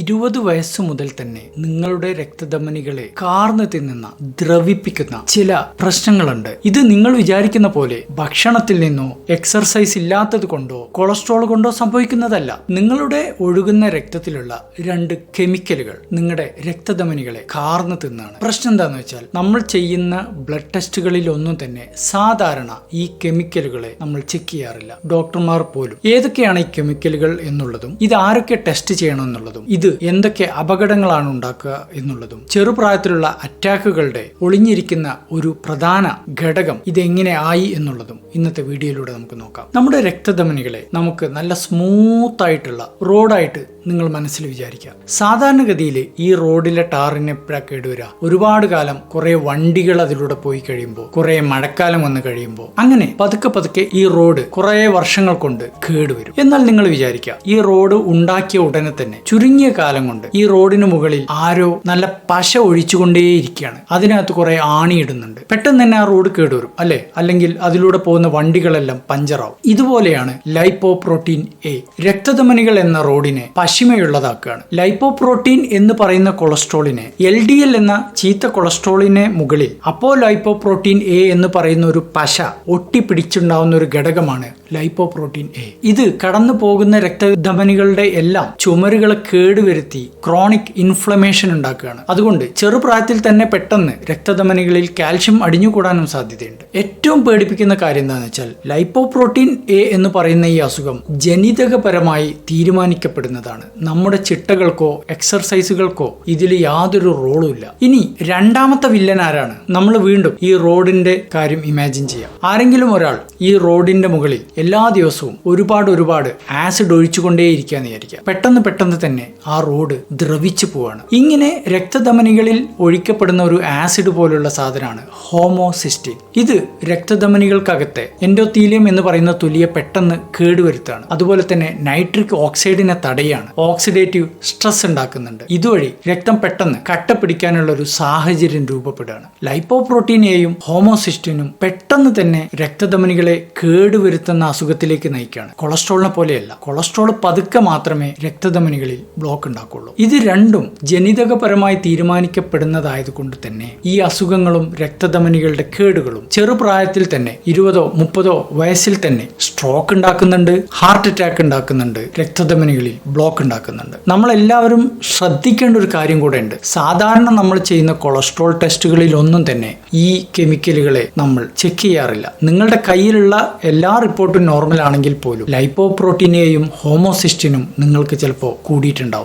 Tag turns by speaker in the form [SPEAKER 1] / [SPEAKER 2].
[SPEAKER 1] ഇരുപത് വയസ്സു മുതൽ തന്നെ നിങ്ങളുടെ രക്തധമനികളെ കാർന്നു തിന്നുന്ന ദ്രവിപ്പിക്കുന്ന ചില പ്രശ്നങ്ങളുണ്ട്. ഇത് നിങ്ങൾ വിചാരിക്കുന്ന പോലെ ഭക്ഷണത്തിൽ നിന്നോ എക്സർസൈസ് ഇല്ലാത്തത് കൊണ്ടോ കൊളസ്ട്രോൾ കൊണ്ടോ സംഭവിക്കുന്നതല്ല. നിങ്ങളുടെ ഒഴുകുന്ന രക്തത്തിലുള്ള രണ്ട് കെമിക്കലുകൾ നിങ്ങളുടെ രക്തധമനികളെ കാർന്നു തിന്നാണ്. പ്രശ്നം എന്താണെന്ന് വെച്ചാൽ നമ്മൾ ചെയ്യുന്ന ബ്ലഡ് ടെസ്റ്റുകളിൽ ഒന്നും തന്നെ സാധാരണ ഈ കെമിക്കലുകളെ നമ്മൾ ചെക്ക് ചെയ്യാറില്ല. ഡോക്ടർമാർ പോലും ഏതൊക്കെയാണ് ഈ കെമിക്കലുകൾ എന്നുള്ളതും ഇത് ആരൊക്കെ ടെസ്റ്റ് ചെയ്യണം എന്നുള്ളതും എന്തൊക്കെ അപകടങ്ങളാണ് ഉണ്ടാക്കുക എന്നുള്ളതും ചെറുപ്രായത്തിലുള്ള അറ്റാക്കുകളുടെ ഒളിഞ്ഞിരിക്കുന്ന ഒരു പ്രധാന ഘടകം ഇതെങ്ങനെ ആയി എന്നുള്ളതും ഇന്നത്തെ വീഡിയോയിലൂടെ നമുക്ക് നോക്കാം. നമ്മുടെ രക്തധമനികളെ നമുക്ക് നല്ല സ്മൂത്ത് ആയിട്ടുള്ള റോഡായിട്ട് നിങ്ങൾ മനസ്സിൽ വിചാരിക്കുക. സാധാരണഗതിയിൽ ഈ റോഡിലെ ടാറിനെ കേടുവരിക ഒരുപാട് കാലം കുറെ വണ്ടികൾ അതിലൂടെ പോയി കഴിയുമ്പോൾ കുറെ മഴക്കാലം വന്ന് കഴിയുമ്പോൾ അങ്ങനെ പതുക്കെ പതുക്കെ ഈ റോഡ് കുറെ വർഷങ്ങൾ കൊണ്ട് കേടുവരും എന്നാൽ നിങ്ങൾ വിചാരിക്കുക ഈ റോഡ് ഉണ്ടാക്കിയ ഉടനെ തന്നെ ചുരുങ്ങിയ കാലം കൊണ്ട് ഈ റോഡിന് മുകളിൽ ആരോ നല്ല പശ ഒഴിച്ചുകൊണ്ടേയിരിക്കുകയാണ്. അതിനകത്ത് കുറെ ആണിയിടുന്നുണ്ട്. പെട്ടെന്ന് തന്നെ ആ റോഡ് കേടുവരും അല്ലെ? അല്ലെങ്കിൽ അതിലൂടെ പോകുന്ന വണ്ടികളെല്ലാം പഞ്ചറാവും. ഇതുപോലെയാണ് ലൈപ്പോ പ്രോട്ടീൻ എ. രക്തധമനികൾ എന്ന റോഡിനെ പശിമയുള്ളതാക്കുകയാണ്. ലൈപ്പോ പ്രോട്ടീൻ എന്ന് പറയുന്ന കൊളസ്ട്രോളിനെ എൽ ഡി എൽ എന്ന ചീത്ത കൊളസ്ട്രോളിനെ മുകളിൽ അപ്പോ ലൈപ്പോ പ്രോട്ടീൻ എ എന്ന് പറയുന്ന ഒരു പശ ഒട്ടിപ്പിടിച്ചുണ്ടാവുന്ന ഒരു ഘടകമാണ് ലൈപ്പോ പ്രോട്ടീൻ എ ഇത് കടന്നു പോകുന്ന രക്തധമനികളുടെ എല്ലാം ചുമരുകളെ കേടുവരുത്തി ക്രോണിക് ഇൻഫ്ലമേഷൻ ഉണ്ടാക്കുകയാണ്. അതുകൊണ്ട് ചെറുപ്രായത്തിൽ തന്നെ പെട്ടെന്ന് രക്തധമനികളിൽ കാൽഷ്യം അടിഞ്ഞുകൂടാനും സാധ്യതയുണ്ട്. ഏറ്റവും പേടിപ്പിക്കുന്ന കാര്യം എന്താണെന്ന് വെച്ചാൽ ലൈപ്പോ പ്രോട്ടീൻ എ എന്ന് പറയുന്ന ഈ അസുഖം ജനിതകപരമായി തീരുമാനിക്കപ്പെടുന്നതാണ്. നമ്മുടെ ചിട്ടകൾക്കോ എക്സർസൈസുകൾക്കോ ഇതിൽ യാതൊരു റോളും ഇല്ല. ഇനി രണ്ടാമത്തെ വില്ലൻ ആരാണ്? നമ്മൾ വീണ്ടും ഈ റോഡിന്റെ കാര്യം ഇമാജിൻ ചെയ്യാം. ആരെങ്കിലും ഒരാൾ ഈ റോഡിന്റെ മുകളിൽ എല്ലാ ദിവസവും ഒരുപാട് ഒരുപാട് ആസിഡ് ഒഴിച്ചുകൊണ്ടേയിരിക്കുകയെന്ന് വിചാരിക്കുക. പെട്ടെന്ന് പെട്ടെന്ന് തന്നെ ആ റോഡ് ദ്രവിച്ചു പോവാണ്. ഇങ്ങനെ രക്തധമനികളിൽ ഒഴിക്കപ്പെടുന്ന ഒരു ആസിഡ് പോലുള്ള സാധനമാണ് ഹോമോസിസ്റ്റിൻ ഇത് രക്തധമനികൾക്കകത്തെ എൻഡോത്തീലിയം എന്ന് പറയുന്ന തുലിയെ പെട്ടെന്ന് കേടുവരുത്താണ് അതുപോലെ തന്നെ നൈട്രിക് ഓക്സൈഡിനെ തടയാണ് ഓക്സിഡേറ്റീവ് സ്ട്രെസ് ഉണ്ടാക്കുന്നുണ്ട്. ഇതുവഴി രക്തം പെട്ടെന്ന് കട്ട പിടിക്കാനുള്ള ഒരു സാഹചര്യം രൂപപ്പെടുകയാണ്. ലൈപ്പോ പ്രോട്ടീനെയും ഹോമോസിസ്റ്റിനും പെട്ടെന്ന് തന്നെ രക്തധമനികളെ കേടുവരുത്തുന്ന അസുഖത്തിലേക്ക് നയിക്കുകയാണ്. കൊളസ്ട്രോളിനെ പോലെയല്ല. കൊളസ്ട്രോൾ പതുക്കെ മാത്രമേ രക്തധമനികളിൽ ബ്ലോക്ക് ഉണ്ടാക്കുള്ളൂ ഇത് രണ്ടും ജനിതകപരമായി തീരുമാനിക്കപ്പെടുന്നതായതുകൊണ്ട് തന്നെ ഈ അസുഖങ്ങളും രക്തധമനികളുടെ കേടുകളും ചെറുപ്രായത്തിൽ തന്നെ ഇരുപതോ മുപ്പതോ വയസ്സിൽ തന്നെ സ്ട്രോക്ക് ഉണ്ടാക്കുന്നുണ്ട് ഹാർട്ട് അറ്റാക്ക് ഉണ്ടാക്കുന്നുണ്ട് രക്തധമനികളിൽ ബ്ലോക്ക് ഉണ്ടാക്കുന്നുണ്ട്. നമ്മളെല്ലാവരും ശ്രദ്ധിക്കേണ്ട ഒരു കാര്യം കൂടെ ഉണ്ട് സാധാരണ നമ്മൾ ചെയ്യുന്ന കൊളസ്ട്രോൾ ടെസ്റ്റുകളിൽ ഒന്നും തന്നെ ഈ കെമിക്കലുകളെ നമ്മൾ ചെക്ക് ചെയ്യാറില്ല. നിങ്ങളുടെ കയ്യിലുള്ള എല്ലാ റിപ്പോർട്ടും നോർമൽ ആണെങ്കിൽ പോലും. ലൈപ്പോ പ്രോട്ടീനെയും ഹോമോസിസ്റ്റിനും നിങ്ങൾക്ക് ചിലപ്പോൾ കൂടിയിട്ടുണ്ടാവും.